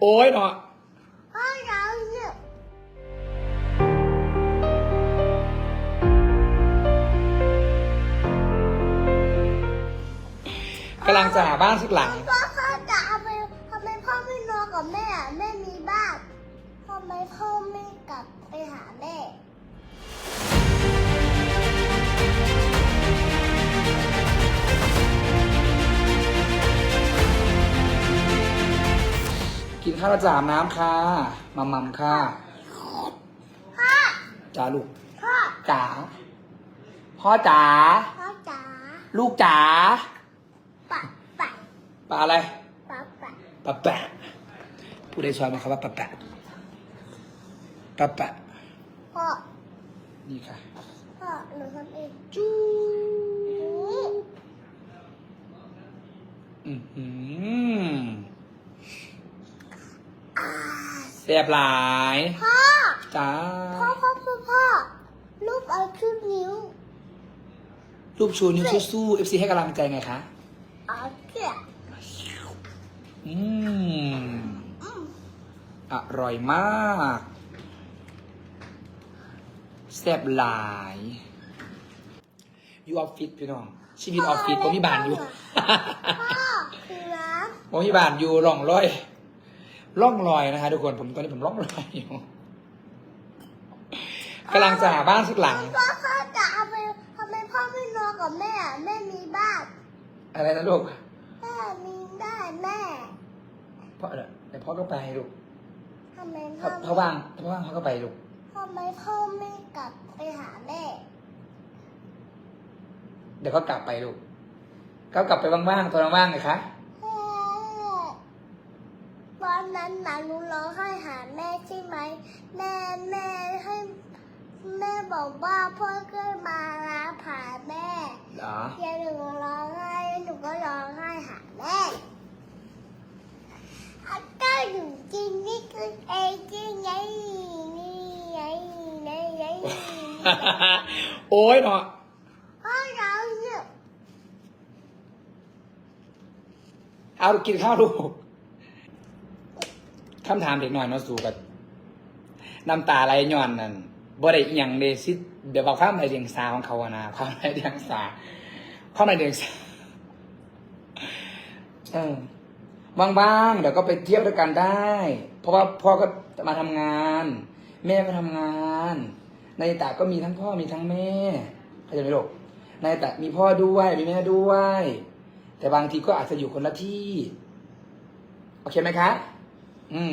โอ้ยเนาะพ่อเราเนี่ยกำลังจะหาบ้านสักหลัง พ่อเขาจะเอาไปทำไมพ่อไม่นอนกับแม่อะแม่มีบ้านทำไมพ่อไม่กลับไปหาแม่ กินข้าวแล้วจะอาบน้ำค่ะมัมมัมค่ะพ่อจ๋าลูกพ่อจ๋าพ่อจ๋าพ่อจ๋าลูกจ๋าปะปะปลาอะไรปะปะปะแปะผู้ใดสอนมาคำว่าปะแปะปะแปะพ่อนี่ค่ะพ่อหนูทำเองจูอืมอือหือ อ่า แซ่บหลายพ่อ จ้าพ่อพ่อพ่อพ่อรูปเอาชุดนิ้ว รูปชูนิ้วสู้ๆ FC ให้กำลังใจไงคะเอาเกี่ยอืมอืมอร่อยมาก แซ่บหลายอยู่ออฟฟิศพี่น้อง ชีวิตออฟฟิศผมมีบ้านอยู่พ่อคือน้ผมมีบ้านอยู่ร่องรอย ร่องรอยนะคะทุกคนผมตอนนี้ผมร่องรอยอยู่กำลังจะหาบ้านสักหลังำพ่อเขาจะเอาไปทำไมพ่อไม่นอนกับแม่อะแม่มีบ้านอะไรนะลูกแม่มีได้แม่พ่อเดี๋ยวพ่อก็ไปลูกทำไมพ่ถ้าอถ้าว่างถ้าว่างเขาก็ไปลูกทำไมพ่อไม่กลับไปหาแม่เดี๋ยวก็กลับไปลูกก็กลับไปว่างๆตอนว่างๆไงคะ แม่วั นนั้นน่ะหนูร้องไห้หาแม่ใช่ไหม แม่แม่ให้แม่บอกว่าพ่อก็มารับหาแม่เหรอเดี๋ยวหนูร้องไห้หนูก็ร้องไห้หาแม่อันก็อยู่จริงนี่คือเองจริงไงนี่ไงไงไงโอ้ยเนาะพ่อเราเนี่ยเอากินข้าวลูก คำถามเด็กน่อยเนาะสู่กับน้ำตาไหลย้อนนั่นบ่ได้อิหยังเดซิเดี๋ยวบอกความในเดียงสาของเขาอะนะความในเดียงสาความในเดียงสาเออบ้างๆเดี๋ยวก็ไปเที่ยวด้วยกันได้ เพราะว่าพ่อก็มาทำงาน แม่ก็ทำงาน ในตาก็มีทั้งพ่อมีทั้งแม่เข้าใจไหมลูกในตามีพ่อด้วยมีแม่ด้วย แต่บางทีก็อาจจะอยู่คนละที่ โอเคไหมคะ อื